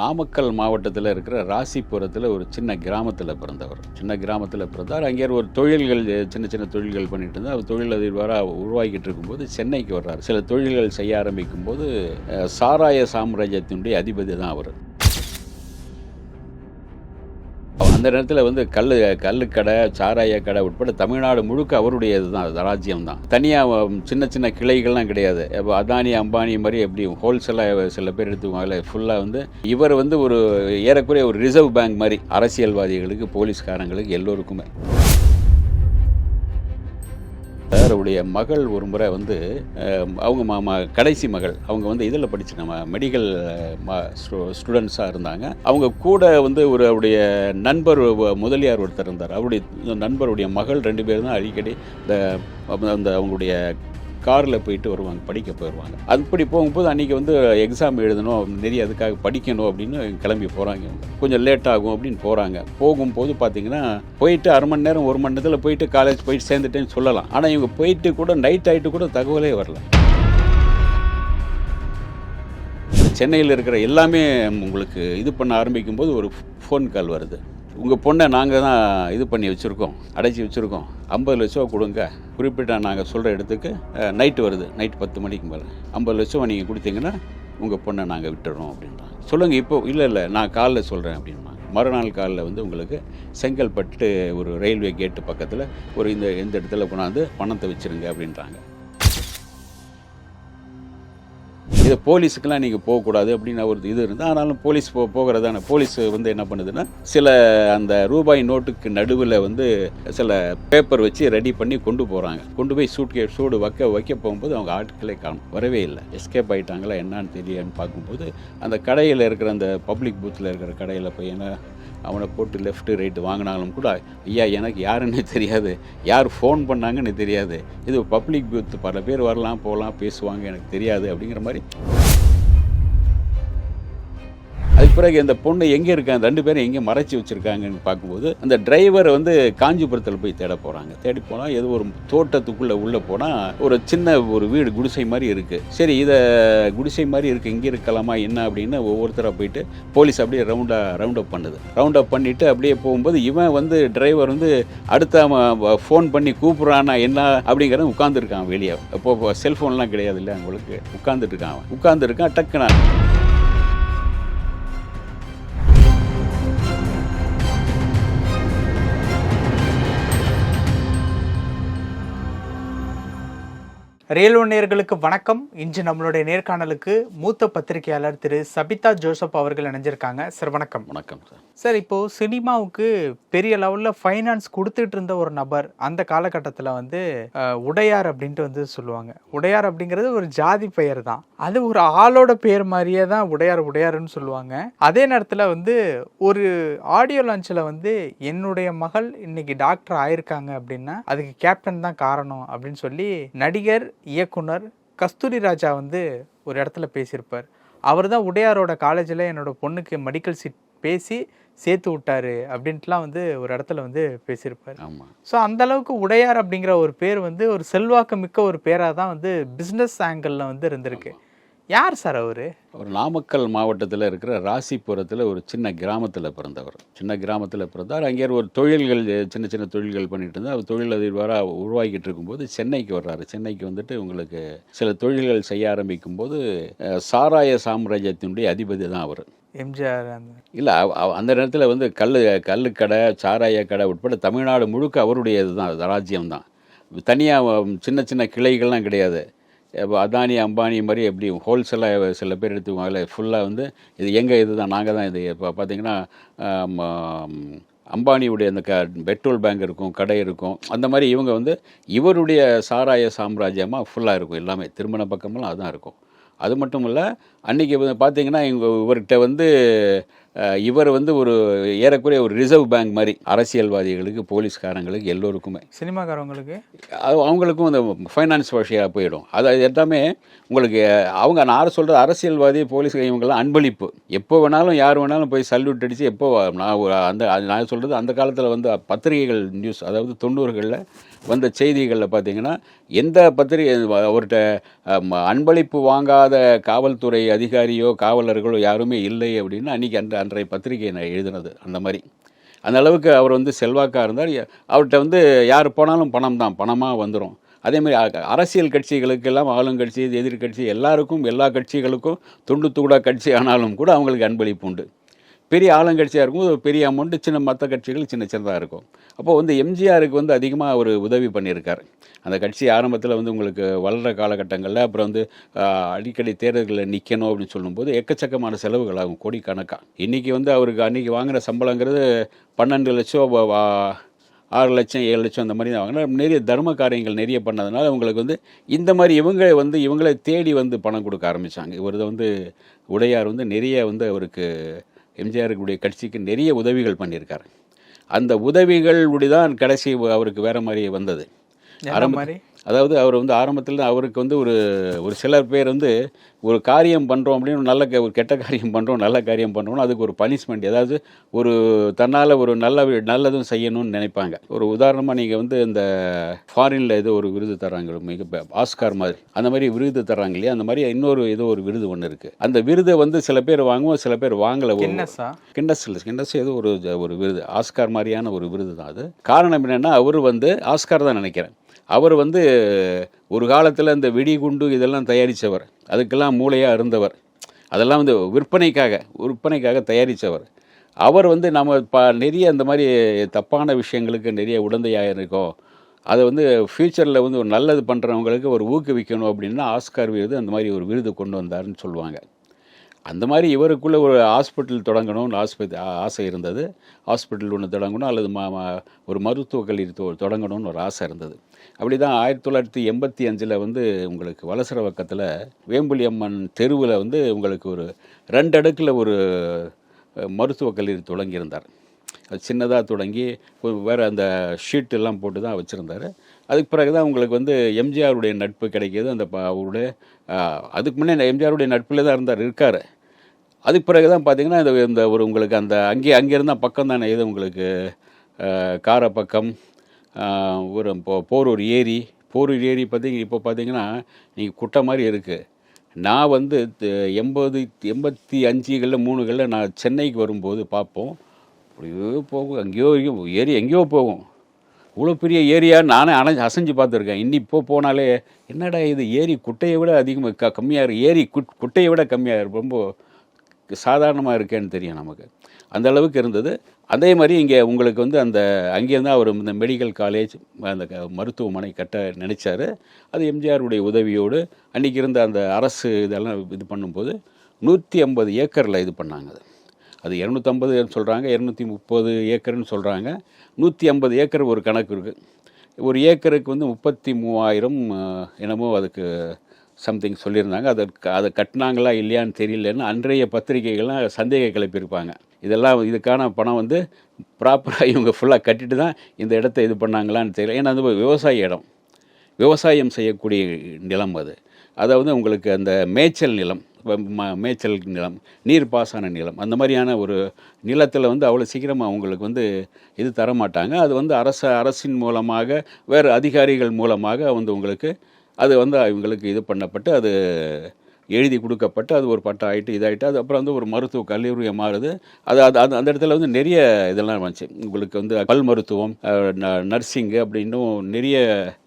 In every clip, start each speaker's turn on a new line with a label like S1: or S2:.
S1: நாமக்கல் மாவட்டத்தில் இருக்கிற ராசிபுரத்தில் ஒரு சின்ன கிராமத்தில் பிறந்தவர். சின்ன கிராமத்தில் பிறந்தார். அங்கே ஒரு தொழில்கள் சின்ன சின்ன தொழில்கள் பண்ணிட்டு இருந்தார். அவர் தொழிலதிபராக உருவாக்கிட்டு இருக்கும்போது சென்னைக்கு வர்றார். சில தொழில்கள் செய்ய ஆரம்பிக்கும் போது சாராய சாம்ராஜ்யத்தினுடைய அதிபதி தான் அவர். அந்த நேரத்தில் வந்து கல் கல்லுக்கடை சாராய கடை உட்பட தமிழ்நாடு முழுக்க அவருடைய இதுதான் ராஜ்யம் தான். தனியாக சின்ன சின்ன கிளைகள்லாம் கிடையாது. இப்போ அதானி அம்பானி மாதிரி எப்படி ஹோல்சேலாக சில பேர் எடுத்துக்குவாங்கல்ல ஃபுல்லாக வந்து இவர் வந்து ஒரு ஏறக்குறைய ஒரு ரிசர்வ் பேங்க் மாதிரி அரசியல்வாதிகளுக்கு போலீஸ்காரங்களுக்கு எல்லோருக்குமே. அவருடைய மகள் ஒரு முறை வந்து அவங்க மா கடைசி மகள் அவங்க வந்து இதில் படிச்சு நம்ம மெடிக்கல் ஸ்டூடெண்ட்ஸாக இருந்தாங்க. அவங்க கூட வந்து ஒரு அவருடைய நண்பர் முதலியார் ஒருத்தர் இருந்தார். அவருடைய நண்பருடைய மகள் ரெண்டு பேரும் தான் அடிக்கடி இந்த அந்த அவங்களுடைய காரில் போயிட்டு வருவாங்க படிக்க போயிடுவாங்க அப்படி போகும்போது அன்றைக்கி வந்து எக்ஸாம் எழுதணும் நிறைய அதுக்காக படிக்கணும் அப்படின்னு கிளம்பி போகிறாங்க இவங்க. கொஞ்சம் லேட் ஆகும் அப்படின்னு போகிறாங்க போகும்போது பார்த்தீங்கன்னா போயிட்டு அரை மணி நேரம் ஒரு மணி நேரத்தில் போயிட்டு காலேஜ் போயிட்டு சேர்ந்துட்டேன்னு சொல்லலாம். ஆனால் இவங்க போயிட்டு கூட நைட் ஆகிட்டு கூட தகவலே வரல. சென்னையில் இருக்கிற எல்லாமே உங்களுக்கு இது பண்ண ஆரம்பிக்கும் போது ஒரு ஃபோன் கால் வருது. உங்கள் பொண்ணை நாங்கள் தான் இது பண்ணி வச்சுருக்கோம் அடைச்சி வச்சுருக்கோம். ஐம்பது லட்ச ரூபா கொடுங்க. குறிப்பிட்ட நாங்கள் சொல்கிற இடத்துக்கு நைட்டு வருது. நைட் பத்து மணிக்கு மேலே. ஐம்பது லட்ச ரூபா நீங்கள் கொடுத்தீங்கன்னா உங்கள் பொண்ணை நாங்கள் விட்டுறோம் அப்படின்றாங்க. சொல்லுங்கள் இப்போ இல்லை இல்லை நான் காலைல சொல்கிறேன் அப்படின்னா மறுநாள் காலையில் வந்து உங்களுக்கு செங்கல்பட்டு ஒரு ரயில்வே கேட்டு பக்கத்தில் ஒரு இந்த இந்த இடத்துல கொண்டாந்து பணத்தை வச்சுருங்க அப்படின்றாங்க. இது போலீஸுக்கெல்லாம் நீங்கள் போகக்கூடாது அப்படின்னு ஒரு இது இருந்தால் ஆனாலும் போலீஸ் போ போகிறதான போலீஸ் வந்து என்ன பண்ணுதுன்னா சில அந்த ரூபாய் நோட்டுக்கு நடுவில் வந்து சில பேப்பர் வச்சு ரெடி பண்ணி கொண்டு போகிறாங்க கொண்டு போய் சூட்கே சூடு வைக்க வைக்க போகும்போது அவங்க ஆட்களே காணும். வரவே இல்லை. எஸ்கேப் ஆகிட்டாங்களா என்னான்னு தெரியலன்னு பார்க்கும்போது அந்த கடையில் இருக்கிற அந்த பப்ளிக் பூத்தில் இருக்கிற கடையில் போய் என்ன அவனை போட்டு லெஃப்ட்டு ரைட்டு வாங்கினாலும் கூட ஐயா எனக்கு யாருன்னு தெரியாது. யார் ஃபோன் பண்ணாங்கன்னு தெரியாது. இது பப்ளிக் பூத் பல பேர் வரலாம் போகலாம் பேசுவாங்க எனக்கு தெரியாது அப்படிங்கிற மாதிரி அதுக்கு பிறகு இந்த பொண்ணு எங்கே இருக்காங்க ரெண்டு பேரும் எங்கே மறைச்சி வச்சுருக்காங்கன்னு பார்க்கும்போது அந்த டிரைவர் வந்து காஞ்சிபுரத்தில் போய் தேட போகிறாங்க தேடி போனால் ஏதோ ஒரு தோட்டத்துக்குள்ளே உள்ளே போனால் ஒரு சின்ன ஒரு வீடு குடிசை மாதிரி இருக்குது சரி இதை குடிசை மாதிரி இருக்குது இங்கே இருக்கலாமா என்ன அப்படின்னு ஒவ்வொருத்தராக போயிட்டு போலீஸ் அப்படியே ரவுண்டாக ரவுண்ட் அப் பண்ணுது. ரவுண்ட் அப் பண்ணிவிட்டு அப்படியே போகும்போது இவன் வந்து டிரைவர் வந்து அடுத்த ஃபோன் பண்ணி கூப்பிட்றானா என்ன அப்படிங்கிறத உட்காந்துருக்கான் வெளியே. இப்போ செல்ஃபோன்லாம் கிடையாது இல்லை அவங்களுக்கு. உட்காந்துட்டு இருக்கான் அவன். உட்காந்துருக்கான் டக்குனா
S2: ரேலோ நேயர்களுக்கு வணக்கம். இன்று நம்மளுடைய நேர்காணலுக்கு மூத்த பத்திரிகையாளர் திரு சபிதா ஜோசப் அவர்கள் இணைஞ்சிருக்காங்க. சார் வணக்கம்.
S1: வணக்கம் சார்.
S2: சார் இப்போ சினிமாவுக்கு பெரிய லெவலில் ஃபைனான்ஸ் கொடுத்துட்டு இருந்த ஒரு நபர் அந்த காலகட்டத்தில் வந்து உடையார் அப்படின்ட்டு வந்து சொல்லுவாங்க. உடையார் அப்படிங்கிறது ஒரு ஜாதி பெயர் தான். அது ஒரு ஆளோட பேர் மாதிரியே தான் உடையார் உடையாருன்னு சொல்லுவாங்க. அதே நேரத்தில் வந்து ஒரு ஆடியோ லான்ச்சில் வந்து என்னுடைய மகள் இன்னைக்கு டாக்டர் ஆயிருக்காங்க அப்படின்னா அதுக்கு கேப்டன் தான் காரணம் அப்படின்னு சொல்லி நடிகர் இயக்குனர் கஸ்தூரி ராஜா வந்து ஒரு இடத்துல பேசியிருப்பார். அவர் தான் உடையாரோட காலேஜில் என்னோட பொண்ணுக்கு மெடிக்கல் சீட் பேசி சேர்த்து விட்டாரு அப்படின்ட்டுலாம் வந்து ஒரு இடத்துல வந்து பேசியிருப்பார். ஸோ அந்த அளவுக்கு உடையார் அப்படிங்கிற ஒரு பேர் வந்து ஒரு செல்வாக்கு மிக்க ஒரு பேராக தான் வந்து பிஸ்னஸ் ஆங்கிளில் வந்து இருந்திருக்கு. யார் சார் அவரு?
S1: அவர் நாமக்கல் மாவட்டத்தில் இருக்கிற ராசிபுரத்தில் ஒரு சின்ன கிராமத்தில் பிறந்தவர். சின்ன கிராமத்தில் பிறந்தார். அங்கே ஒரு தொழில்கள் சின்ன சின்ன தொழில்கள் பண்ணிட்டு இருந்தார். அவர் தொழிலதிபராக உருவாக்கிட்டு இருக்கும்போது சென்னைக்கு வர்றாரு. சென்னைக்கு வந்துட்டு உங்களுக்கு சில தொழில்கள் செய்ய ஆரம்பிக்கும் போது சாராய சாம்ராஜ்யத்தினுடைய அதிபதி தான் அவர்.
S2: எம்ஜிஆர்
S1: இல்லை அந்த நேரத்தில் வந்து கல் கல்லுக்கடை சாராய கடை உட்பட தமிழ்நாடு முழுக்க அவருடைய இதுதான் ராஜ்யம் தான் தனியாக சின்ன சின்ன கிளைகள்லாம் கிடையாது. அதானி அம்பானி மாதிரி எப்படி ஹோல்சேலாக சில பேர் எடுத்துக்குவாங்கல்ல ஃபுல்லாக வந்து இது எங்கள் இது தான் நாங்கள் தான் இது. இப்போ பார்த்தீங்கன்னா அம்பானியுடைய அந்த க பெட்ரோல் பேங்க் இருக்கும் கடை இருக்கும். அந்த மாதிரி இவங்க வந்து இவருடைய சாராய சாம்ராஜ்யமாக ஃபுல்லாக இருக்கும். எல்லாமே திருமண பக்கமெல்லாம் அதுதான் இருக்கும். அது மட்டும் இல்லை அன்றைக்கி பார்த்தீங்கன்னா இவங்க இவர்கிட்ட வந்து இவர் வந்து ஒரு ஏறக்குறைய ஒரு ரிசர்வ் பேங்க் மாதிரி அரசியல்வாதிகளுக்கு போலீஸ்காரங்களுக்கு எல்லோருக்குமே.
S2: சினிமாக்காரவங்களுக்கு?
S1: அது அவங்களுக்கும் அந்த ஃபைனான்ஸ் விஷயம் போயிடும். அது எல்லாமே உங்களுக்கு அவங்க நான் சொல்கிறது அரசியல்வாதி போலீஸ் இவங்கெல்லாம் அன்பளிப்பு. எப்போ வேணாலும் யார் வேணாலும் போய் சல்யூட் அடித்து எப்போ நான் அந்த நான் சொல்கிறது அந்த காலத்தில் வந்து பத்திரிகைகள் நியூஸ் அதாவது தொண்ணூறுகளில் வந்த செய்திகளில் பார்த்தீங்கன்னா எந்த பத்திரிகை அவர்கிட்ட அன்பளிப்பு வாங்காத காவல்துறை அதிகாரியோ காவலர்களோ யாருமே இல்லை அப்படின்னு அன்றைக்கி அந்த அன்றைய பத்திரிகை நான் எழுதினது அந்த மாதிரி. அந்த அளவுக்கு அவர் வந்து செல்வாக்காக இருந்தார். அவர்கிட்ட வந்து யார் போனாலும் பணம் தான் பணமாக வந்துடும் அதேமாதிரி அ- அரசியல் கட்சிகளுக்கெல்லாம் ஆளுங்கட்சி எதிர்க்கட்சி எல்லாருக்கும் எல்லா கட்சிகளுக்கும் துண்டு தூடா கட்சி ஆனாலும் கூட அவங்களுக்கு அன்பளிப்பு உண்டு. பெரிய ஆளுங்கட்சியாக இருக்கும் ஒரு பெரிய அமௌண்ட்டு சின்ன மற்ற கட்சிகள் சின்ன சின்னதாக இருக்கும். அப்போது வந்து எம்ஜிஆருக்கு வந்து அதிகமாக அவர் உதவி பண்ணியிருக்கார். அந்த கட்சி ஆரம்பத்தில் வந்து உங்களுக்கு வளர்கிற காலகட்டங்களில் அப்புறம் வந்து அடிக்கடி தேர்தல்களில் நிற்கணும் அப்படின்னு சொல்லும்போது எக்கச்சக்கமான செலவுகள் ஆகும் கோடிக்கணக்காக இன்றைக்கி வந்து அவருக்கு அன்றைக்கி வாங்கின சம்பளங்கிறது பன்னெண்டு லட்சம் வா- ஆறு லட்சம் ஏழு லட்சம் அந்த மாதிரி தான் வாங்கினா நிறைய தர்ம காரியங்கள் நிறைய பண்ணதுனால அவங்களுக்கு வந்து இந்த மாதிரி இவங்க வந்து இவங்களை தேடி வந்து பணம் கொடுக்க ஆரம்பித்தாங்க இவர் வந்து உடையார் வந்து நிறைய வந்து அவருக்கு எம்ஜிஆருடைய கட்சிக்கு நிறைய உதவிகள் பண்ணியிருக்காரு. அந்த உதவிகளுடைய தான் கடைசி அவருக்கு வேற மாதிரி வந்தது. ஆரம்ப- அதாவது அவர் வந்து ஆரம்பத்தில் அவருக்கு வந்து ஒரு ஒரு சிலர் பேர் வந்து ஒரு காரியம் பண்ணுறோம் அப்படின்னு நல்ல ஒரு கெட்ட காரியம் பண்ணுறோம் நல்ல காரியம் பண்ணுறோம் அதுக்கு ஒரு பனிஷ்மெண்ட் அதாவது ஒரு தன்னால் ஒரு நல்ல நல்லதும் செய்யணும்னு நினைப்பாங்க. ஒரு உதாரணமாக நீங்கள் வந்து இந்த ஃபாரினில் ஏதோ ஒரு விருது தராங்க மிக ஆஸ்கார் மாதிரி. அந்த மாதிரி விருது தராங்க இல்லையா? அந்த மாதிரி இன்னொரு ஏதோ ஒரு விருது ஒன்று இருக்குது அந்த விருதை வந்து சில பேர் வாங்குவோம் சில பேர் வாங்கலை கிண்டஸ் இல்லை கிண்டஸ் ஏதோ ஒரு ஒரு விருது ஆஸ்கார் மாதிரியான ஒரு விருது தான் அது. காரணம் என்னென்னா அவர் வந்து ஆஸ்கார் தான் நினைக்கிறேன். அவர் வந்து ஒரு காலத்தில் இந்த வெடிகுண்டு இதெல்லாம் தயாரித்தவர் அதுக்கெல்லாம் மூளையாக இருந்தவர். அதெல்லாம் வந்து விற்பனைக்காக விற்பனைக்காக தயாரித்தவர் அவர் வந்து நம்ம ப நிறைய அந்த மாதிரி தப்பான விஷயங்களுக்கு நிறைய உடந்தையாக இருக்கோம் அதை வந்து ஃப்யூச்சரில் வந்து ஒரு நல்லது பண்ணுறவங்களுக்கு ஒரு ஊக்குவிக்கணும் அப்படின்னா ஆஸ்கார் விருது அந்த மாதிரி ஒரு விருது கொண்டு வந்தாருன்னு சொல்லுவாங்க. அந்த மாதிரி இவருக்குள்ளே ஒரு ஹாஸ்பிட்டல் தொடங்கணும்னு ஆஸ்பத்தி ஆசை இருந்தது. ஹாஸ்பிட்டல் ஒன்று தொடங்கணும் அல்லது மா ஒரு மருத்துவக் கல்லூரி தொ- தொடங்கணும்னு ஒரு ஆசை இருந்தது. அப்படி தான் ஆயிரத்தி தொள்ளாயிரத்தி எண்பத்தி அஞ்சில் வந்து உங்களுக்கு வலசர பக்கத்தில் வேம்புலி அம்மன் தெருவில் வந்து உங்களுக்கு ஒரு ரெண்டு அடுக்கில் ஒரு மருத்துவக் கல்லூரி தொடங்கியிருந்தார். அது சின்னதாக தொடங்கி வேறு அந்த ஷீட் எல்லாம் போட்டு தான் வச்சுருந்தார். அதுக்கு பிறகு தான் உங்களுக்கு வந்து எம்ஜிஆருடைய நட்பு கிடைக்கிது. அந்த ப- அவருடைய அதுக்கு முன்னே எம்ஜிஆருடைய நட்பில் தான் இருந்தார் இருக்கார். அதுக்கு பிறகு தான் பார்த்தீங்கன்னா இந்த இந்த ஒரு உங்களுக்கு அந்த அங்கே அங்கே இருந்தால் பக்கம் தானே இது உங்களுக்கு காரப்பக்கம் ஒரு இப்போ போரூர் ஏரி. போரூர் ஏரி பார்த்தீங்க இப்போ பார்த்தீங்கன்னா நீங்கள் குட்டை மாதிரி இருக்குது நான் வந்து எண்பது எண்பத்தி அஞ்சுகளில் மூணுகளில் நான் சென்னைக்கு வரும்போது பார்ப்போம் அப்படியோ போகும் எங்கேயோ ஏரி எங்கேயோ போகும். இவ்வளோ பெரிய ஏரியா நானே அணை அசைஞ்சு பார்த்துருக்கேன் இன்னி இப்போ போனாலே என்னடா இது ஏரி குட்டையை விட அதிகமாக க கம்மியாக இருக்குது ஏரி குட் குட்டையை விட கம்மியாக ரொம்ப சாதாரணமாக இருக்கேன்னு தெரியும் நமக்கு. அந்த அளவுக்கு இருந்தது. அதே மாதிரி இங்கே உங்களுக்கு வந்து அந்த அங்கேருந்து அவர் இந்த மெடிக்கல் காலேஜ் அந்த க- மருத்துவமனை கட்ட நினச்சார். அது எம்ஜிஆருடைய உதவியோடு அன்றைக்கி இருந்த அந்த அரசு இதெல்லாம் இது பண்ணும்போது நூற்றி ஐம்பது ஏக்கரில் இது பண்ணாங்க அது. அது இரநூத்தம்பது சொல்கிறாங்க இரநூத்தி முப்பது ஏக்கர்னு சொல்கிறாங்க நூற்றி ஐம்பது ஏக்கர் ஒரு கணக்கு இருக்குது ஒரு ஏக்கருக்கு வந்து முப்பத்தி மூவாயிரம் என்னமோ அதுக்கு சம்திங் சொல்லியிருந்தாங்க. அதை அதை கட்டினாங்களா இல்லையான்னு தெரியலன்னு அன்றைய பத்திரிகைகள்லாம் சந்தேக கிளப்பியிருப்பாங்க. இதெல்லாம் இதுக்கான பணம் வந்து ப்ராப்பராக இவங்க ஃபுல்லாக கட்டிட்டு தான் இந்த இடத்த இது பண்ணாங்களான்னு தெரியல. ஏன்னா அது விவசாய இடம். விவசாயம் செய்யக்கூடிய நிலம் அது. அதாவது உங்களுக்கு அந்த மேய்ச்சல் நிலம் ம- மேய்ச்சல் நிலம் நீர்ப்பாசன நிலம் அந்த மாதிரியான ஒரு நிலத்தில் வந்து அவ்வளோ சீக்கிரமாக அவங்களுக்கு வந்து இது தர மாட்டாங்க அது வந்து அரச அரசின் மூலமாக வேறு அதிகாரிகள் மூலமாக வந்து உங்களுக்கு அது வந்து இவங்களுக்கு இது பண்ணப்பட்டு அது எழுதி கொடுக்கப்பட்டு அது ஒரு பட்டம் ஆகிட்டு இதாகிட்டு அது அப்புறம் வந்து ஒரு மருத்துவ கல்லூரியை மாறுது. அது அது அது அந்த இடத்துல வந்து நிறைய இதெல்லாம் வந்துச்சு. உங்களுக்கு வந்து பல் மருத்துவம் நர்சிங்கு அப்படின்னும் நிறைய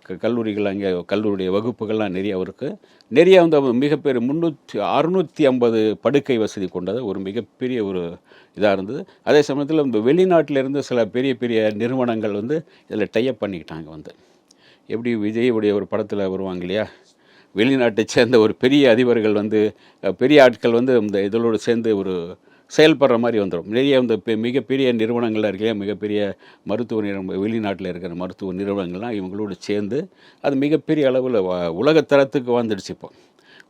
S1: க- கல்லூரிகள் அங்கே கல்லூரிய வகுப்புகள்லாம் நிறைய இருக்குது நிறைய வந்து மிகப்பெரிய முந்நூற்றி அறுநூற்றி ஐம்பது படுக்கை வசதி கொண்டது. ஒரு மிகப்பெரிய ஒரு இதாக இருந்தது. அதே சமயத்தில் இந்த வெளிநாட்டிலேருந்து சில பெரிய பெரிய நிறுவனங்கள் வந்து இதில் டைப் பண்ணிக்கிட்டாங்க வந்து. எப்படி விஜயுடைய ஒரு படத்தில் வருவாங்க இல்லையா? வெளிநாட்டை சேர்ந்த ஒரு பெரிய அதிபர்கள் வந்து பெரிய ஆட்கள் வந்து இந்த இதோடு சேர்ந்து ஒரு செயல்படுற மாதிரி வந்துடும் நிறைய இந்த பெ- மிகப்பெரிய நிறுவனங்கள்லாம் இருக்கு மிகப்பெரிய மருத்துவ நிறுவனம் வெளிநாட்டில் இருக்கிற மருத்துவ நிறுவனங்கள்லாம் இவங்களோடு சேர்ந்து அது மிகப்பெரிய அளவில் உலகத்தரத்துக்கு வந்துடுச்சு இப்போ.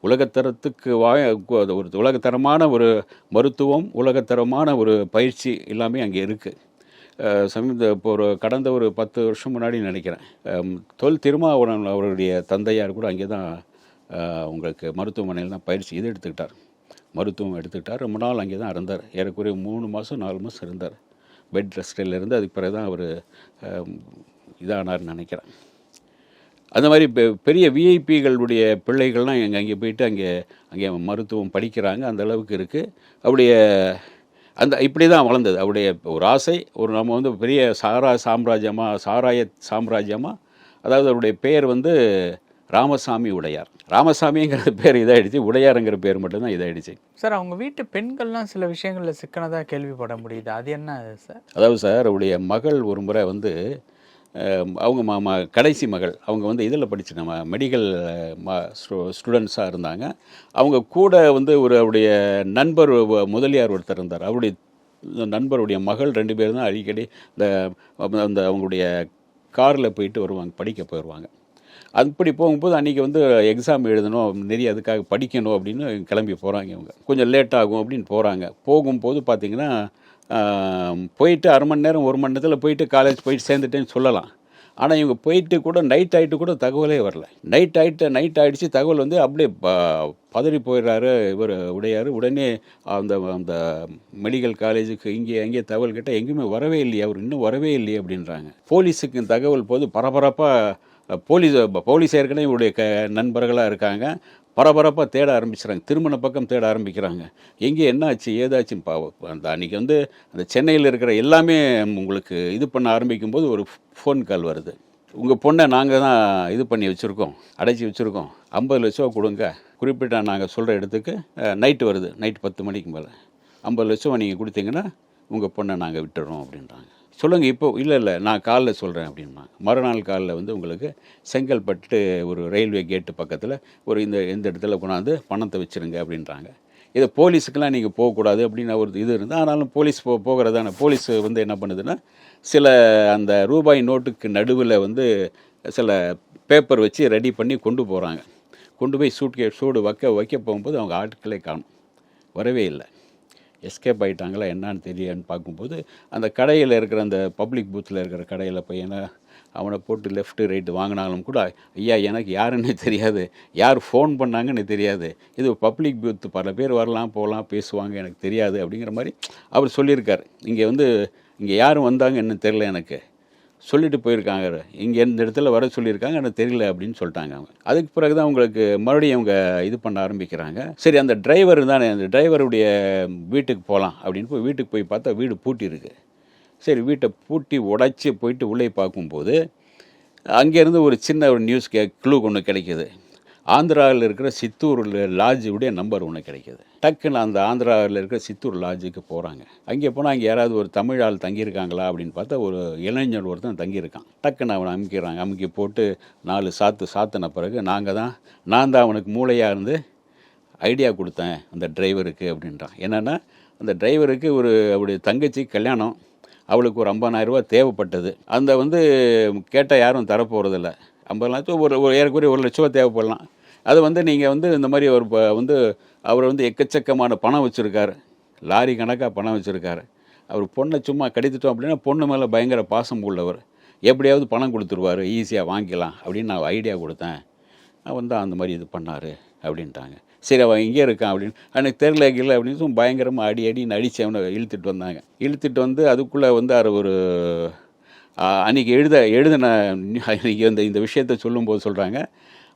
S1: உலகத்தரத்துக்கு வா அது ஒரு உலகத்தரமான ஒரு மருத்துவம் உலகத்தரமான ஒரு பயிற்சி எல்லாமே அங்கே இருக்குது சமீப இப்போ ஒரு கடந்த ஒரு பத்து வருஷம் முன்னாடி நினைக்கிறேன். தொல் திருமாவளவன் அவருடைய தந்தையார் கூட அங்கே தான் உங்களுக்கு மருத்துவமனையில் தான் பயிற்சி இது எடுத்துக்கிட்டார். மருத்துவம் எடுத்துக்கிட்டார். ரொம்ப நாள் அங்கே தான் இருந்தார். ஏறக்குறைய மூணு மாதம் நாலு மாதம் இருந்தார். பெட் ரெஸ்டில் இருந்து அதுக்கு பிறகு தான் அவர் இதானார்னு நினைக்கிறேன். அந்த மாதிரி பெ- பெரிய விஐபிகளுடைய பிள்ளைகள்லாம் எங்க அங்கே போயிட்டு அங்கே அங்கே மருத்துவம் படிக்கிறாங்க. அந்த அளவுக்கு இருக்குது அவருடைய அந்த இப்படி தான் வளர்ந்தது. அவருடைய ஒரு ஆசை ஒரு நம்ம வந்து பெரிய சாரா சாம்ராஜ்யமாக சாராய சாம்ராஜ்யமாக அதாவது அவருடைய பெயர் வந்து ராமசாமி உடையார். ராமசாமிங்கிற பேர் இதாகிடுச்சு உடையாருங்கிற பேர் மட்டும்தான் இதாகிடுச்சு
S2: சார் அவங்க வீட்டு பெண்கள்லாம் சில விஷயங்களில் சிக்கனதாக கேள்விப்பட முடியுது. அது என்ன சார்?
S1: அதாவது சார் அவருடைய மகள் ஒரு முறை வந்து அவங்க மா மா- கடைசி மகள் அவங்க வந்து இதில் படிச்சு நம்ம மெடிக்கல் மா ஸ்டூடெண்ட்ஸாக இருந்தாங்க. அவங்க கூட வந்து ஒரு அவருடைய நண்பர் முதலியார் ஒருத்தர் இருந்தார். அவருடைய நண்பருடைய மகள் ரெண்டு பேரும் தான் அடிக்கடி இந்த அந்த அவங்களுடைய காரில் போயிட்டு வருவாங்க படிக்க போயிடுவாங்க அப்படி போகும்போது அன்றைக்கி வந்து எக்ஸாம் எழுதணும் நிறைய அதுக்காக படிக்கணும் அப்படின்னு கிளம்பி போகிறாங்க இவங்க. கொஞ்சம் லேட் ஆகும் அப்படின்னு போகிறாங்க போகும்போது பார்த்திங்கன்னா போயிட்டு அரை மணி நேரம் ஒரு மணி நேரத்தில் போயிட்டு காலேஜ் போயிட்டு சேர்ந்துட்டேன்னு சொல்லலாம். ஆனால் இவங்க போயிட்டு கூட நைட் ஆகிட்டு கூட தகவலே வரல. நைட் ஆகிட்டு நைட் ஆகிடுச்சு தகவல் வந்து அப்படியே ப- பதறி போயிடுறாரு இவர் உடையார். உடனே அந்த அந்த மெடிக்கல் காலேஜுக்கு இங்கே அங்கேயே தகவல் கேட்டால் எங்கேயுமே வரவே இல்லையே அவர் இன்னும் வரவே இல்லையே அப்படின்றாங்க. போலீஸுக்கு தகவல் போது பரபரப்பாக போலீஸ் போலீஸ் ஏற்கனவே இவருடைய க நண்பர்களாக இருக்காங்க. பரபரப்பாக தேட ஆரம்பிச்சுறாங்க. திருமண பக்கம் தேட ஆரம்பிக்கிறாங்க. எங்கே என்ன ஆச்சு ஏதாச்சுன்னு பாவம் அந்த அன்றைக்கி வந்து அந்த சென்னையில் இருக்கிற எல்லாமே உங்களுக்கு இது பண்ண ஆரம்பிக்கும் போது ஒரு ஃபோன் கால் வருது. உங்கள் பொண்ணை நாங்கள் தான் இது பண்ணி வச்சுருக்கோம் அடைச்சி வச்சுருக்கோம். ஐம்பது லட்ச ரூபா கொடுங்க. குறிப்பிட்ட நாங்கள் சொல்கிற இடத்துக்கு நைட்டு வருது. நைட்டு பத்து மணிக்கு மேலே. ஐம்பது லட்சம் நீங்கள் கொடுத்தீங்கன்னா உங்கள் பொண்ணை நாங்கள் விட்டுறோம் அப்படின்றாங்க. சொல்லுங்கள் இப்போ இல்லை இல்லை நான் காலைல சொல்கிறேன் அப்படின்னா மறுநாள் காலைல வந்து உங்களுக்கு செங்கல்பட்டு ஒரு ரயில்வே கேட்டு பக்கத்தில் ஒரு இந்த எந்த இடத்துல கொண்டாந்து பணத்தை வச்சுருங்க அப்படின்றாங்க. இதை போலீஸுக்கெல்லாம் நீங்கள் போகக்கூடாது அப்படின்னு ஒரு இது இருந்தால் ஆனாலும் போலீஸ் போ போகிறதான போலீஸ் வந்து என்ன பண்ணுதுன்னா சில அந்த ரூபாய் நோட்டுக்கு நடுவில் வந்து சில பேப்பர் வச்சு ரெடி பண்ணி கொண்டு போகிறாங்க கொண்டு போய் சூட்கே சூடு வைக்க வைக்க போகும்போது அவங்க ஆட்களே காணும். வரவே இல்லை. எஸ்கேப் ஆகிட்டாங்களா என்னான்னு தெரியன்னு பார்க்கும்போது அந்த கடையில் இருக்கிற அந்த பப்ளிக் பூத்தில் இருக்கிற கடையில் பையனை அவனை போட்டு லெஃப்ட்டு ரைட்டு வாங்கினாலும் கூட ஐயா எனக்கு யாருன்னு தெரியாது. யார் ஃபோன் பண்ணாங்கன்னு தெரியாது. இது பப்ளிக் பூத் பல பேர் வரலாம் போகலாம் பேசுவாங்க எனக்கு தெரியாது. அப்படிங்கிற மாதிரி அவர் சொல்லியிருக்கார். இங்கே வந்து இங்கே யாரும் வந்தாங்க என்ன தெரில எனக்கு. சொல்லிட்டு போயிருக்காங்க. இங்கே இந்த இடத்துல வர சொல்லியிருக்காங்க எனக்கு தெரியல அப்படின்னு சொல்லிட்டாங்க அவங்க. அதுக்கு பிறகு தான் உங்களுக்கு மறுபடியும் அவங்க இது பண்ண ஆரம்பிக்கிறாங்க. சரி அந்த டிரைவர் தானே அந்த டிரைவருடைய வீட்டுக்கு போகலாம் அப்படின்னு போய் வீட்டுக்கு போய் பார்த்தா வீடு பூட்டி இருக்கு சரி வீட்டை பூட்டி உடைச்சி போயிட்டு உள்ளே பார்க்கும்போது அங்கேருந்து ஒரு சின்ன ஒரு நியூஸ் கே க்ளூ ஒன்று கிடைக்கிது. ஆந்திராவில் இருக்கிற சித்தூரில் லாட்ஜுடைய நம்பர் ஒன்று கிடைக்கிது. டக்குன்னு அந்த ஆந்திராவில் இருக்கிற சித்தூர் லாட்ஜுக்கு போகிறாங்க அங்கே போனால் அங்கே யாராவது ஒரு தமிழ் ஆள் தங்கியிருக்காங்களா அப்படின்னு பார்த்தா ஒரு இளைஞர் ஒருத்தன் தங்கியிருக்கான். டக்குன்னு அவனை அமுக்கிறாங்க அமுக்கி போட்டு நாலு சாத்து சாத்தின பிறகு நாங்கள் தான் நான் தான் அவனுக்கு மூளையாக இருந்து ஐடியா கொடுத்தேன் அந்த டிரைவருக்கு அப்படின்றான். என்னென்னா அந்த டிரைவருக்கு ஒரு அவருடைய தங்கச்சி கல்யாணம் அவளுக்கு ஒரு ஐம்பதாயிரரூபா தேவைப்பட்டது. அந்த வந்து கேட்டால் யாரும் தரப்போகிறதில்ல ஐம்பது லட்சம் ஒரு ஒரு ஏறக்குறைய ஒரு லட்ச ரூபா தேவைப்படலாம். அது வந்து நீங்கள் வந்து இந்த மாதிரி ஒரு ப- வந்து அவர் வந்து எக்கச்சக்கமான பணம் வச்சுருக்காரு. லாரி கணக்காக பணம் வச்சுருக்காரு. அவர் பொண்ணை சும்மா கடித்துட்டோம் அப்படின்னா பொண்ணு மேலே பயங்கர பாசம் உள்ளவர். எப்படியாவது பணம் கொடுத்துருவாரு ஈஸியாக வாங்கிக்கலாம் அப்படின்னு நான் ஐடியா கொடுத்தேன். அவன் தான் அந்த மாதிரி இது பண்ணார் அப்படின்ட்டாங்க. சரி அவன் இங்கே இருக்கான் அப்படின்னு. எனக்கு தெரில இல்லை அப்படின்னு சொல்லி பயங்கரமாக அடி அடி அடித்து அவனை இழுத்துட்டு வந்தாங்க. இழுத்துட்டு வந்து அதுக்குள்ளே வந்து அவர் ஒரு அன்றைக்கி எழுத எழுதின அன்றைக்கி அந்த இந்த விஷயத்த சொல்லும்போது சொல்கிறாங்க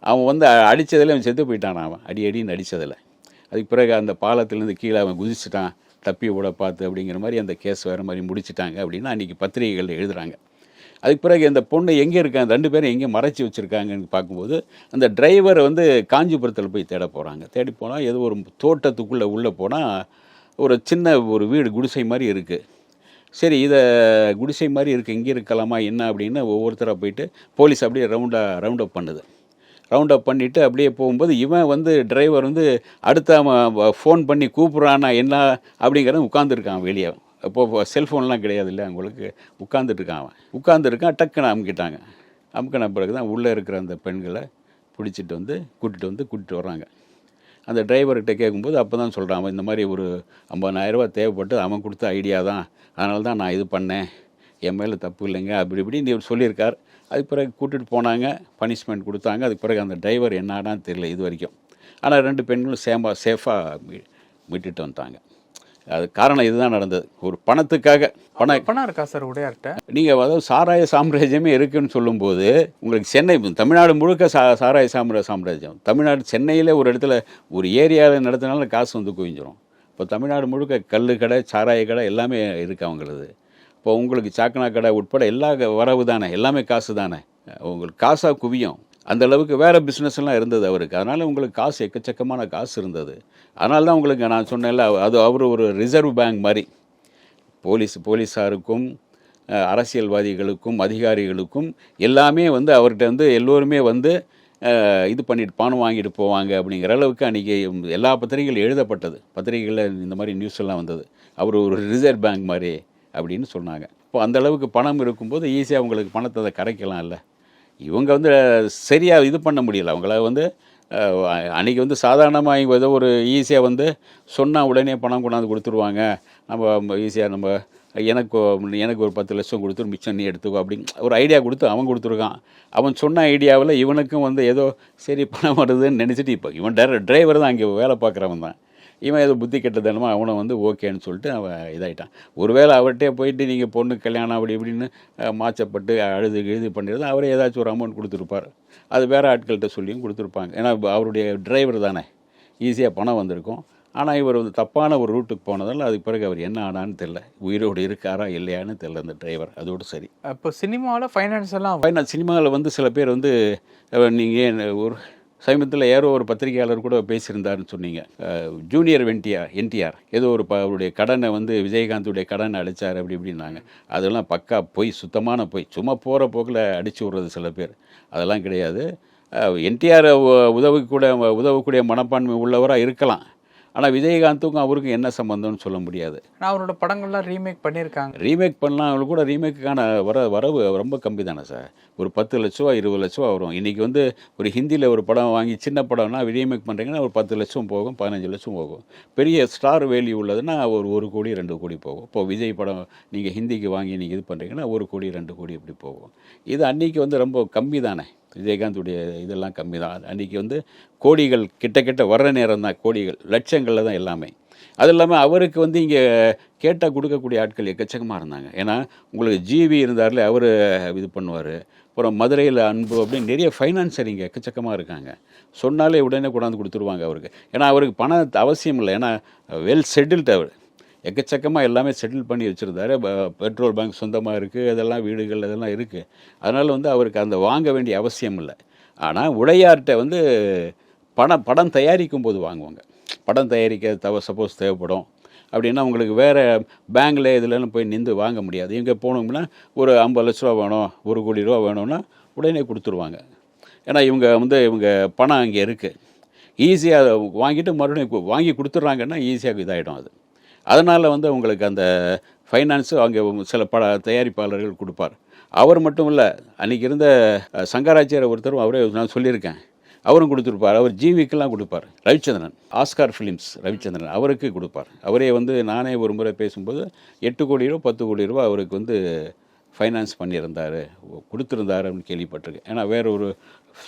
S1: அவன் வந்து அடித்ததில் அவன் செத்து போயிட்டான் அவன். அடி அடின்னு அடித்ததில் அதுக்கு பிறகு அந்த பாலத்துலேருந்து கீழே அவன் குதிச்சிட்டான். தப்பி விட பார்த்து அப்படிங்கிற மாதிரி அந்த கேஸ் வேறு மாதிரி முடிச்சிட்டாங்க அப்படின்னு அன்றைக்கி பத்திரிகைகளில் எழுதுகிறாங்க அதுக்கு பிறகு அந்த பொண்ணு எங்கே இருக்காங்க ரெண்டு பேரும் எங்கே மறைச்சி வச்சுருக்காங்கன்னு பார்க்கும்போது அந்த டிரைவர் வந்து காஞ்சிபுரத்தில் போய் தேட போகிறாங்க தேடி போனால் ஏதோ ஒரு தோட்டத்துக்குள்ளே உள்ளே போனால் ஒரு சின்ன ஒரு வீடு குடிசை மாதிரி இருக்குது சரி இதை குடிசை மாதிரி இருக்குது இங்கே இருக்கலாமா என்ன அப்படின்னு ஒவ்வொருத்தராக போயிட்டு போலீஸ் அப்படியே ரவுண்டாக ரவுண்ட் அப் பண்ணுது. ரவுண்ட் அப் பண்ணிவிட்டு அப்படியே போகும்போது இவன் வந்து டிரைவர் வந்து அடுத்த ஃபோன் பண்ணி கூப்பிட்றானா என்ன அப்படிங்கிறத உட்காந்துருக்கான் வெளியே. இப்போது செல்ஃபோன்லாம் கிடையாது இல்லை அவங்களுக்கு உட்காந்துட்டு இருக்கான் அவன். உட்காந்துருக்கான் டக்குன்னு அமுக்கிட்டாங்க. அமுக்கின பிறகு தான் உள்ளே இருக்கிற அந்த பெண்களை பிடிச்சிட்டு வந்து கூட்டிகிட்டு வந்து கூட்டிகிட்டு வர்றாங்க. அந்த டிரைவர்கிட்ட கேட்கும்போது அப்போ தான் சொல்கிறான் அவன் இந்த மாதிரி ஒரு ஐம்பதாயிரரூபா தேவைப்பட்டு அவன் கொடுத்த ஐடியா தான். அதனால தான் நான் இது பண்ணேன். என் மேலே தப்பு இல்லைங்க அப்படி இப்படின்னு இவர் சொல்லியிருக்கார். அதுக்கு பிறகு கூட்டிகிட்டு போனாங்க பனிஷ்மெண்ட் கொடுத்தாங்க. அதுக்கு பிறகு அந்த டிரைவர் என்னடான்னு தெரியல இது வரைக்கும். ஆனால் ரெண்டு பெண்களும் சேமா சேஃபாக மீட்டுட்டு வந்துட்டாங்க. அது காரணம் இதுதான் நடந்தது. ஒரு பணத்துக்காக பணம்
S2: பணம் இருக்கா சார் உடையார்கிட்ட
S1: நீங்கள் அதாவது சாராய சாம்ராஜ்யமே இருக்குன்னு சொல்லும்போது உங்களுக்கு சென்னை தமிழ்நாடு முழுக்க சா சாராய சாம்ரா சாம்ராஜ்யம். தமிழ்நாடு சென்னையில் ஒரு இடத்துல ஒரு ஏரியாவில் நடத்தினாலும் காசு வந்து குவிஞ்சிரும். இப்போ தமிழ்நாடு முழுக்க கல் கடை சாராய கடை எல்லாமே இருக்கு அவங்களது. இப்போ உங்களுக்கு சாக்கனா கடை உட்பட எல்லா வரவு தானே எல்லாமே காசு தானே. உங்களுக்கு காசாக குவியும். அந்த அளவுக்கு வேறு பிஸ்னஸ் எல்லாம் இருந்தது அவருக்கு. அதனால் உங்களுக்கு காசு எக்கச்சக்கமான காசு இருந்தது. அதனால தான் உங்களுக்கு நான் சொன்னேன்ல அது அவர் ஒரு ரிசர்வ் பேங்க் மாதிரி. போலீஸ் போலீஸாருக்கும் அரசியல்வாதிகளுக்கும் அதிகாரிகளுக்கும் எல்லாமே வந்து அவர்கிட்ட வந்து எல்லோருமே வந்து இது பண்ணிட்டு பணம் வாங்கிட்டு போவாங்க அப்படிங்கிற அளவுக்கு அன்றைக்கி எல்லா பத்திரிகைகளும் எழுதப்பட்டது. பத்திரிகைகளில் இந்த மாதிரி நியூஸ் எல்லாம் வந்தது. அவர் ஒரு ரிசர்வ் பேங்க் மாதிரி அப்படின்னு சொன்னாங்க. இப்போ அந்தளவுக்கு பணம் இருக்கும்போது ஈஸியாக அவங்களுக்கு பணத்தை அதை கரைக்கலாம்ல. இவங்க வந்து சரியாக இது பண்ண முடியல. அவங்கள வந்து அன்றைக்கி அன்னைக்கு வந்து சாதாரணமாக இவங்க ஏதோ ஒரு ஈஸியாக வந்து சொன்னால் உடனே பணம் கொண்டாந்து கொடுத்துருவாங்க. நம்ம ஈஸியாக நம்ம எனக்கு எனக்கு ஒரு பத்து லட்சம் கொடுத்துரு மிச்சம் நீ எடுத்துக்கோ அப்படின்னு ஒரு ஐடியா கொடுத்து அவன் கொடுத்துருக்கான். அவன் சொன்ன ஐடியாவில் இவனுக்கும் வந்து ஏதோ சரி பணம் வருதுன்னு நினச்சிட்டு இப்போ இவன் டிரைவர் தான் அங்கே வேலை பார்க்குறவன் தான். இவன் ஏதோ புத்தி கெட்டதனமா அவனை வந்து ஓகேன்னு சொல்லிட்டு அவன் இதாயிட்டான். ஒருவேளை அவர்கிட்டே போயிட்டு நீங்கள் பொண்ணு கல்யாணம் அப்படி இப்படின்னு மாச்சப்பட்டு அழுது எழுதி பண்ணிருந்தா அவரே ஏதாச்சும் ஒரு அமௌண்ட் கொடுத்துருப்பார். அது வேறு ஆட்கள்கிட்ட சொல்லியும் கொடுத்துருப்பாங்க. ஏன்னா அவருடைய டிரைவர் தானே. ஈஸியாக பணம் வந்திருக்கும். ஆனால் இவர் வந்து தப்பான ஒரு ரூட்டுக்கு போனதால் அதுக்கு பிறகு அவர் என்ன ஆனான்னு தெரில உயிரோடு இருக்காரா இல்லையான்னு தெரில அந்த டிரைவர் அதோடு சரி.
S2: இப்போ சினிமாவில் ஃபைனான்ஸ் எல்லாம்
S1: ஃபைனல் சினிமாவில் வந்து சில பேர் வந்து நீங்கள் ஒரு சமீபத்தில் யாரோ ஒரு பத்திரிகையாளர் கூட பேசியிருந்தாருன்னு சொன்னீங்க. ஜூனியர் வென்டிஆர் என்டிஆர் ஏதோ ஒரு ப அவருடைய கடனை வந்து விஜயகாந்துடைய கடனை அடித்தார் அப்படி இப்படின்னாங்க. அதெல்லாம் பக்கா பொய் சுத்தமான பொய் சும்மா போகிற போக்கில் அடித்து விடுறது சில பேர். அதெல்லாம் கிடையாது. என்டிஆர் உதவக்கூடிய உதவக்கூடிய மனப்பான்மை உள்ளவராக இருக்கலாம். ஆனால் விஜயகாந்துக்கும் அவருக்கும் என்ன சம்பந்தம்னு சொல்ல முடியாது.
S2: நான் அவரோட படங்கள்லாம் ரீமேக் பண்ணியிருக்காங்க.
S1: ரீமேக் பண்ணலாம். அவங்களுக்கு கூட ரீமேக்குக்கான வர வரவு ரொம்ப கம்மி தானே சார் ஒரு பத்து லட்ச ரூபா இருபது லட்ச ரூபா வரும். இன்றைக்கி வந்து ஒரு ஹிந்தியில் ஒரு படம் வாங்கி சின்ன படம்னா ரீமேக் பண்ணுறீங்கன்னா ஒரு பத்து லட்சம் போகும் பதினஞ்சு லட்சம் போகும். பெரிய ஸ்டார் வேல்யூ உள்ளதுன்னா ஒரு ஒரு கோடி ரெண்டு கோடி போகும். இப்போ விஜய் படம் நீங்கள் ஹிந்திக்கு வாங்கி நீங்கள் இது பண்ணுறீங்கன்னா ஒரு கோடி ரெண்டு கோடி இப்படி போகும். இது அன்றைக்கி வந்து ரொம்ப கம்மி தானே விஜயகாந்துடைய இதெல்லாம் கம்மி தான். அன்றைக்கி வந்து கோடிகள் கிட்ட கிட்ட வர்ற நேரம் தான் கோடிகள் லட்சங்களில் தான் எல்லாமே. அது இல்லாமல் அவருக்கு வந்து இங்கே கேட்டால் கொடுக்கக்கூடிய ஆட்கள் எக்கச்சக்கமாக இருந்தாங்க. ஏன்னா உங்களுக்கு ஜிவி இருந்தார்ல அவர் இது பண்ணுவார். அப்புறம் மதுரையில் அன்பு அப்படின்னு நிறைய ஃபைனான்சர் இங்கே எக்கச்சக்கமாக இருக்காங்க. சொன்னாலே உடனே கொண்டாந்து கொடுத்துருவாங்க அவருக்கு. ஏன்னா அவருக்கு பண அவசியம் இல்லை. ஏன்னா வெல் செட்டில்ட் அவர். எக்கச்சக்கமாக எல்லாமே செட்டில் பண்ணி வச்சுருந்தாரு. பெட்ரோல் பேங்க் சொந்தமாக இருக்குது அதெல்லாம் வீடுகள் அதெல்லாம் இருக்குது அதனால் வந்து அவருக்கு அந்த வாங்க வேண்டிய அவசியம் இல்லை. ஆனால் உடையார்கிட்ட வந்து படம் படம் தயாரிக்கும் போது வாங்குவாங்க. படம் தயாரிக்க தவ சப்போஸ் தேவைப்படும். அப்படின்னா உங்களுக்கு வேறு பேங்கில் இதுலலாம் போய் நின்று வாங்க முடியாது. இங்கே போனோம்னா ஒரு ஐம்பது லட்ச ரூபா வேணும் ஒரு கோடி ரூபா வேணும்னா உடனே கொடுத்துருவாங்க. ஏன்னா இவங்க வந்து இவங்க பணம் அங்கே இருக்குது ஈஸியாக வாங்கிட்டு மறுபடியும் வாங்கி கொடுத்துட்றாங்கன்னா ஈஸியாக இதாகிடும் அது. அதனால் வந்து உங்களுக்கு அந்த ஃபைனான்ஸு அங்கே சில பட தயாரிப்பாளர்கள் கொடுப்பார். அவர் மட்டும் இல்லை அன்றைக்கி இருந்த அஹ், சங்கராச்சாரிய ஒருத்தரும் அவரே நான் சொல்லியிருக்கேன். அவரும் கொடுத்துருப்பார். அவர் ஜிவிக்கெல்லாம் கொடுப்பார். ரவிச்சந்திரன் ஆஸ்கார் ஃபிலிம்ஸ் ரவிச்சந்திரன் அவருக்கு கொடுப்பார். அவரே வந்து நானே ஒரு முறை பேசும்போது எட்டு கோடி ரூபா பத்து கோடி ரூபா அவருக்கு வந்து ஃபைனான்ஸ் பண்ணியிருந்தார். கொடுத்துருந்தாரு அப்படின்னு கேள்விப்பட்டிருக்கேன். ஏன்னா வேற ஒரு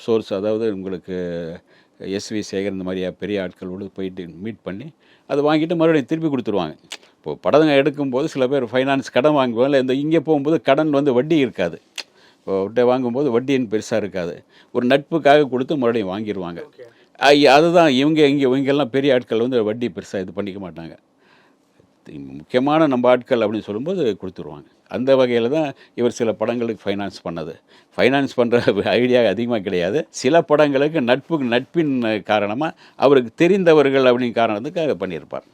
S1: சோர்ஸ் அதாவது உங்களுக்கு எஸ்வி சேகர் இந்த மாதிரியா பெரிய ஆட்களோடு போயிட்டு மீட் பண்ணி அதை வாங்கிட்டு மறுபடியும் திருப்பி கொடுத்துருவாங்க. இப்போ படம் எடுக்கும்போது சில பேர் ஃபைனான்ஸ் கடன் வாங்குவாங்க. இல்லை இந்த இங்கே போகும்போது கடன் வந்து வட்டி இருக்காது. இப்போ விட்ட வாங்கும்போது வட்டின்னு பெருசாக இருக்காது. ஒரு நட்புக்காக கொடுத்து மறுபடியும் வாங்கிடுவாங்க அதுதான் இவங்க இங்கே இவங்கெல்லாம் பெரிய ஆட்கள் வந்து வட்டி பெருசாக இது பண்ணிக்க மாட்டாங்க. முக்கியமான நம்ம ஆட்கள் அப்படின்னு சொல்லும்போது கொடுத்துருவாங்க. அந்த வகையில் தான் இவர் சில படங்களுக்கு ஃபைனான்ஸ் பண்ணது. ஃபைனான்ஸ் பண்ணுற ஐடியா அதிகமாக கிடையாது. சில படங்களுக்கு நட்பு நட்பின் காரணமாக அவருக்கு தெரிந்தவர்கள் அப்படின்னு காரணத்துக்காக பண்ணியிருப்பார்.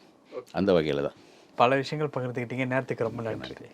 S1: அந்த வகையில் தான்.
S2: பல விஷயங்கள் பகிர்ந்துக்கிட்டீங்க நேரத்துக்கு ரொம்ப நன்றி.